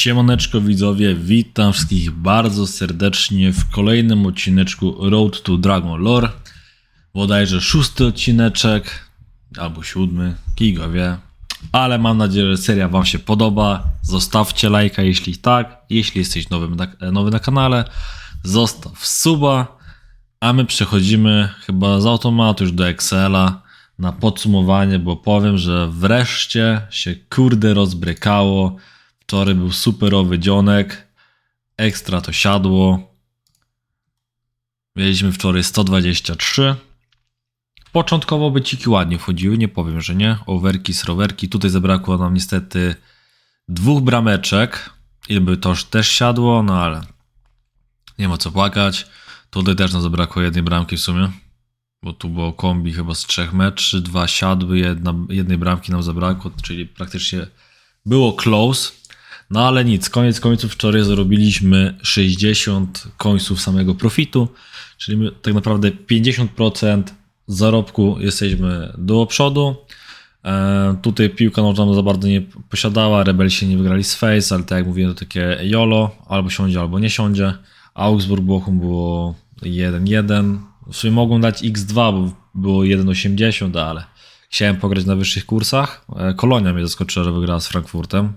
Siemoneczko widzowie, witam wszystkich bardzo serdecznie w kolejnym odcineczku Road to Dragon Lore. Bodajże szósty odcineczek, albo siódmy, kigo wie. Ale mam nadzieję, że seria wam się podoba. Zostawcie lajka, jeśli tak. Jeśli jesteś nowy na, nowy na kanale, zostaw suba. A my przechodzimy chyba z automatu już do Excela na podsumowanie, bo powiem, że wreszcie się kurde rozbrykało. Wczoraj był superowy dzionek. Ekstra to siadło. Mieliśmy wczoraj 123. Początkowo byciki ładnie wchodziły, nie powiem, że nie. Overki, srowerki. Tutaj zabrakło nam niestety dwóch brameczek. I by to już też siadło, no ale nie ma co płakać. Tutaj też nam zabrakło jednej bramki w sumie. Bo tu było kombi chyba z trzech meczy, dwa siadły, jedna, jednej bramki nam zabrakło, czyli praktycznie było close. No ale nic, koniec końców wczoraj zarobiliśmy 60 końców samego profitu, czyli my tak naprawdę 50% zarobku jesteśmy do przodu. E, tutaj piłka nożna za bardzo nie posiadała, Rebelsi nie wygrali z Face, ale tak jak mówiłem to takie YOLO, albo siądzie, albo nie siądzie. Augsburg Bochum było 1-1. W sumie mogą dać X2, bo było 1,80, ale chciałem pograć na wyższych kursach. E, Kolonia mnie zaskoczyła, że wygrała z Frankfurtem.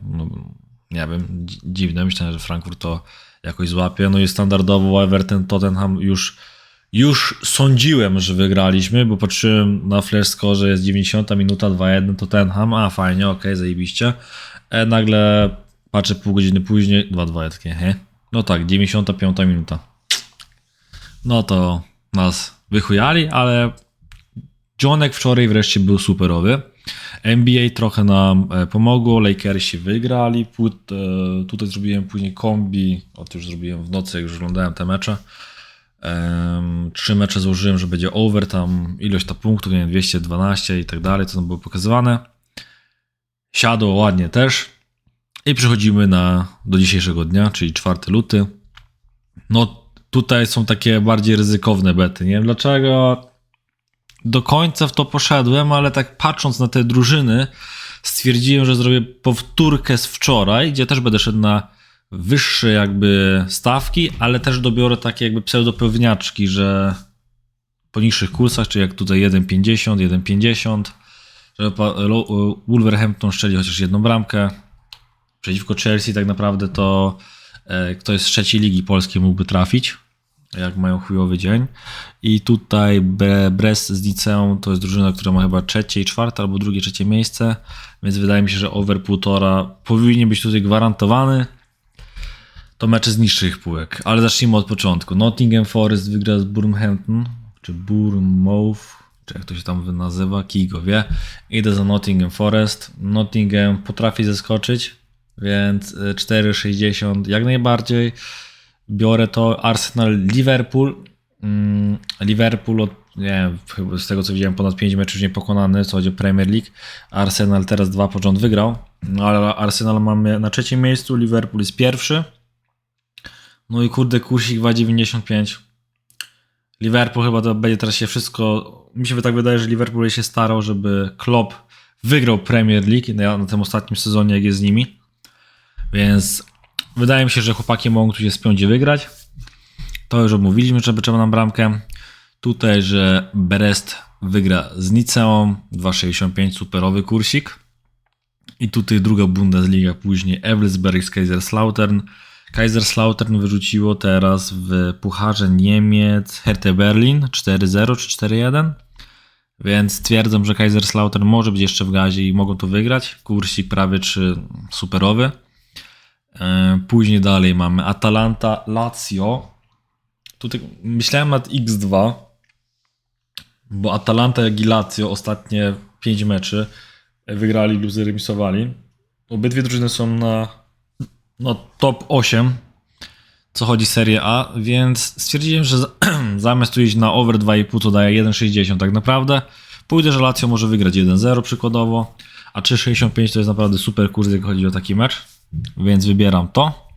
Nie wiem, dzi- dziwne. Myślałem, że Frankfurt to jakoś złapie. No i standardowo Everton, Tottenham już, już sądziłem, że wygraliśmy, bo patrzyłem na flash score, jest 90 minuta 2-1 Tottenham. A fajnie, okej, zajebiście. E, nagle patrzę pół godziny później, 2-2 takie, he? No tak, 95 minuta. No to nas wychujali, ale Johnek wczoraj wreszcie był superowy. NBA trochę nam e, pomogło, Lakersi wygrali, e, tutaj zrobiłem później kombi, o to już zrobiłem w nocy, jak już oglądałem te mecze. Trzy mecze złożyłem, że będzie over, tam ilość ta punktów, nie wiem, 212 i tak dalej, to tam było pokazywane. Siadło ładnie też. I przechodzimy na, do dzisiejszego dnia, czyli 4 luty. No tutaj są takie bardziej ryzykowne bety. Nie wiem dlaczego do końca w to poszedłem, ale tak patrząc na te drużyny, stwierdziłem, że zrobię powtórkę z wczoraj, gdzie też będę szedł na wyższe jakby stawki, ale też dobiorę takie jakby pseudopewniaczki, że po niższych kursach, czyli jak tutaj 1,50, 1,50, żeby pa- Lo- Wolverhampton szczeli chociaż jedną bramkę. Przeciwko Chelsea tak naprawdę to e, ktoś z trzeciej ligi polskiej mógłby trafić, jak mają chujowy dzień. I tutaj Bre- Brest z liceum to jest drużyna, która ma chyba trzecie i czwarte, albo drugie, trzecie miejsce, więc wydaje mi się, że over półtora powinien być tutaj gwarantowany. To mecze z niższych półek, ale zacznijmy od początku. Nottingham Forest wygra z Burmhampton, czy Bournemouth, czy jak to się tam nazywa, kij go wie. Idę za Nottingham Forest. Nottingham potrafi zaskoczyć, więc y, 4,60 jak najbardziej. Biorę to Arsenal Liverpool. Mm, Liverpool od, nie wiem, z tego co widziałem ponad 5 meczów niepokonany, co chodzi o Premier League. Arsenal teraz dwa po wygrał, no ale Arsenal mamy na trzecim miejscu, Liverpool jest pierwszy. No i kurde, kursik 2,95. Liverpool chyba to będzie teraz się wszystko. Mi się tak wydaje, że Liverpool się starał, żeby Klopp wygrał Premier League na, na tym ostatnim sezonie, jak jest z nimi. Więc wydaje mi się, że chłopaki mogą tu się spiąć i wygrać. To już omówiliśmy, żeby trzeba nam bramkę. Tutaj, że Brest wygra z Niceą 2,65 superowy kursik. I tutaj druga Bundesliga, później Evelsberg z Kaiserslautern. Kaiserslautern wyrzuciło teraz w Pucharze Niemiec Hertha Berlin 4-0 czy 4-1. Więc stwierdzam, że Kaiserslautern może być jeszcze w gazie i mogą to wygrać. Kursik prawie czy superowy. E, Później dalej mamy Atalanta Lazio. Tutaj myślałem nad X2, bo Atalanta jak i Lazio ostatnie 5 meczy wygrali lub zremisowali. Obydwie drużyny są na no, top 8, co chodzi Serie A, więc stwierdziłem, że za- zamiast tu iść na over 2,5 to daje 1,60 tak naprawdę. Pójdę, że Lazio może wygrać 1-0 przykładowo, a 3,65 to jest naprawdę super kurs, jak chodzi o taki mecz, więc wybieram to.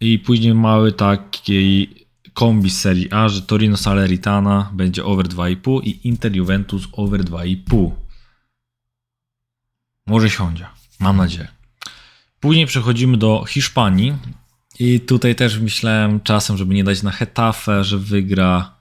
I później mały taki kombi z Serii A, że Torino Salernitana będzie over 2,5 i Inter Juventus over 2,5. Może siądzie, mam nadzieję. Później przechodzimy do Hiszpanii i tutaj też myślałem czasem, żeby nie dać na Hetafe, że wygra,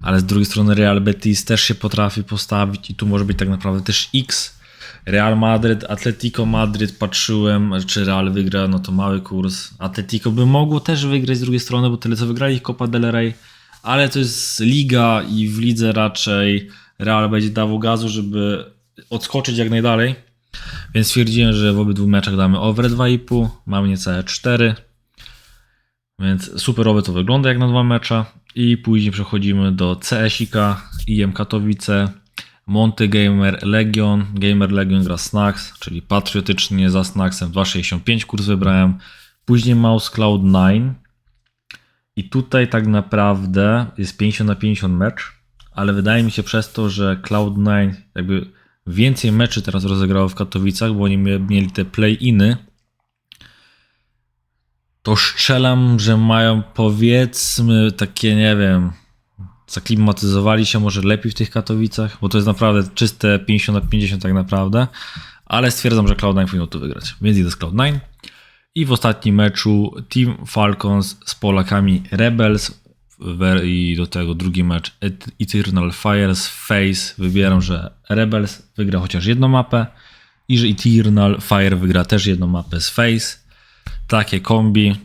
ale z drugiej strony Real Betis też się potrafi postawić i tu może być tak naprawdę też X. Real Madryt, Atletico Madryt, patrzyłem, czy Real wygra, no to mały kurs. Atletico by mogło też wygrać z drugiej strony, bo tyle co wygrali Copa del Rey, ale to jest liga i w lidze raczej Real będzie dawał gazu, żeby odskoczyć jak najdalej. Więc stwierdziłem, że w obydwu meczach damy over 2,5, mamy niecałe 4. Więc superowo to wygląda jak na dwa mecze. I później przechodzimy do CSIK, IM Katowice, Monty Gamer Legion. Gamer Legion gra Snacks, czyli patriotycznie za Snacksem 2,65 kurs wybrałem. Później Mouse Cloud 9. I tutaj tak naprawdę jest 50 na 50 mecz, ale wydaje mi się przez to, że Cloud9 jakby więcej meczy teraz rozegrało w Katowicach, bo oni mie- mieli te play-iny, to strzelam, że mają powiedzmy takie, nie wiem, zaklimatyzowali się może lepiej w tych Katowicach, bo to jest naprawdę czyste 50 na 50 tak naprawdę, ale stwierdzam, że Cloud9 powinno to wygrać, więc idę z Cloud9. I w ostatnim meczu Team Falcons z Polakami Rebels i do tego drugi mecz Et- Eternal Fires Face. Wybieram, że Rebels wygra chociaż jedną mapę i że Eternal Fire wygra też jedną mapę z Face. Takie kombi.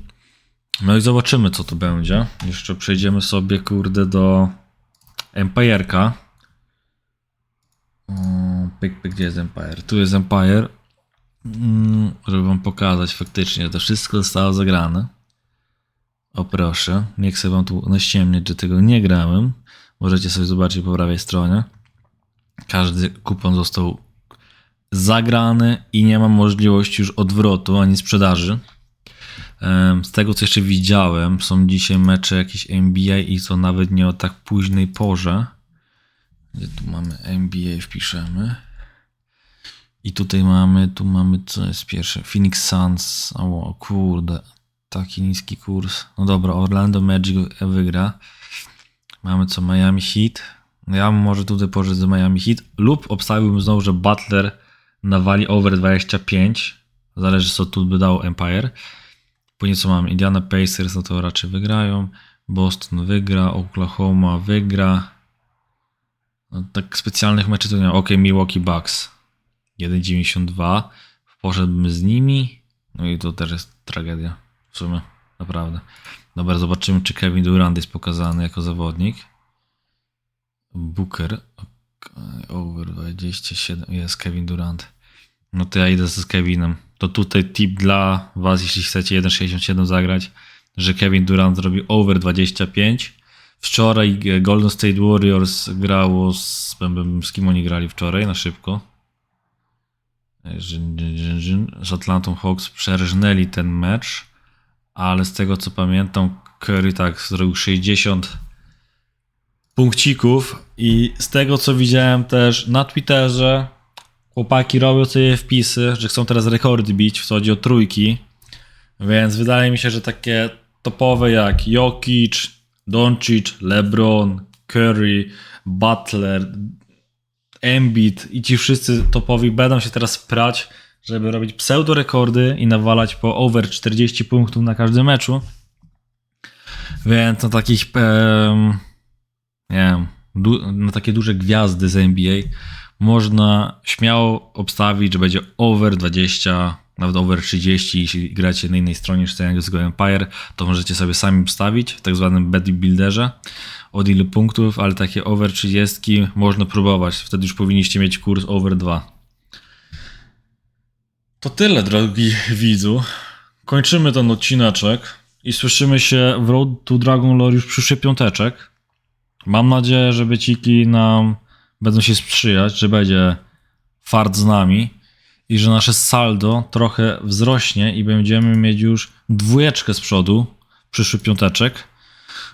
No i zobaczymy co to będzie. Jeszcze przejdziemy sobie kurde do Empire'ka. Pyk, pyk, gdzie jest Empire? Tu jest Empire. Mm, żeby wam pokazać faktycznie, to wszystko zostało zagrane. O proszę, nie chcę wam tu naściemniać, że tego nie grałem. Możecie sobie zobaczyć po prawej stronie. Każdy kupon został zagrany i nie ma możliwości już odwrotu ani sprzedaży. Z tego co jeszcze widziałem, są dzisiaj mecze jakieś NBA i to nawet nie o tak późnej porze. Gdzie tu mamy NBA, wpiszemy. I tutaj mamy, tu mamy, co jest pierwsze? Phoenix Suns. O kurde, taki niski kurs. No dobra, Orlando Magic wygra. Mamy co, Miami Heat. Ja może tutaj poszedł z Miami Heat lub obstawiłbym znowu, że Butler nawali over 25. Zależy co tu by dał Empire. Później co mamy? Indiana Pacers, no to raczej wygrają. Boston wygra, Oklahoma wygra. No, tak specjalnych meczów to nie ma. Ok, Milwaukee Bucks. 1,92. Poszedłbym z nimi. No i to też jest tragedia. W sumie, naprawdę. Dobra, zobaczymy, czy Kevin Durant jest pokazany jako zawodnik. Booker. Ok, Over 27. Jest Kevin Durant. No to ja idę z Kevinem. To tutaj tip dla Was, jeśli chcecie 1,67 zagrać, że Kevin Durant zrobi over 25. Wczoraj e, Golden State Warriors grało z, z kim oni grali wczoraj na szybko. Żyn. Z Atlantą Hawks przerżnęli ten mecz, ale z tego co pamiętam, Curry tak zrobił 60 punkcików i z tego co widziałem też na Twitterze, chłopaki robią sobie wpisy, że chcą teraz rekordy bić, w co chodzi o trójki, więc wydaje mi się, że takie topowe jak Jokic, Doncic, LeBron, Curry, Butler, Embiid i ci wszyscy topowi będą się teraz prać, żeby robić pseudo rekordy i nawalać po over 40 punktów na każdym meczu. Więc na takich nie wiem, na takie duże gwiazdy z NBA można śmiało obstawić, że będzie over 20, nawet over 30, jeśli gracie na innej stronie niż tego Empire, to możecie sobie sami wstawić w tak zwanym bet builderze od ilu punktów, ale takie over 30 można próbować. Wtedy już powinniście mieć kurs over 2. To tyle, drogi widzu. Kończymy ten odcineczek i słyszymy się w Road to Dragon Lore już przyszły piąteczek. Mam nadzieję, że beciki nam będą się sprzyjać, że będzie fart z nami i że nasze saldo trochę wzrośnie i będziemy mieć już dwójeczkę z przodu, przyszły piąteczek,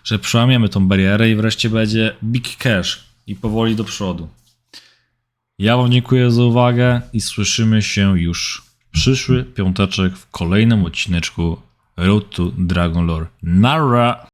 że przełamiemy tą barierę i wreszcie będzie big cash i powoli do przodu. Ja Wam dziękuję za uwagę i słyszymy się już przyszły piąteczek w kolejnym odcineczku Road to Dragon Lore. Nara!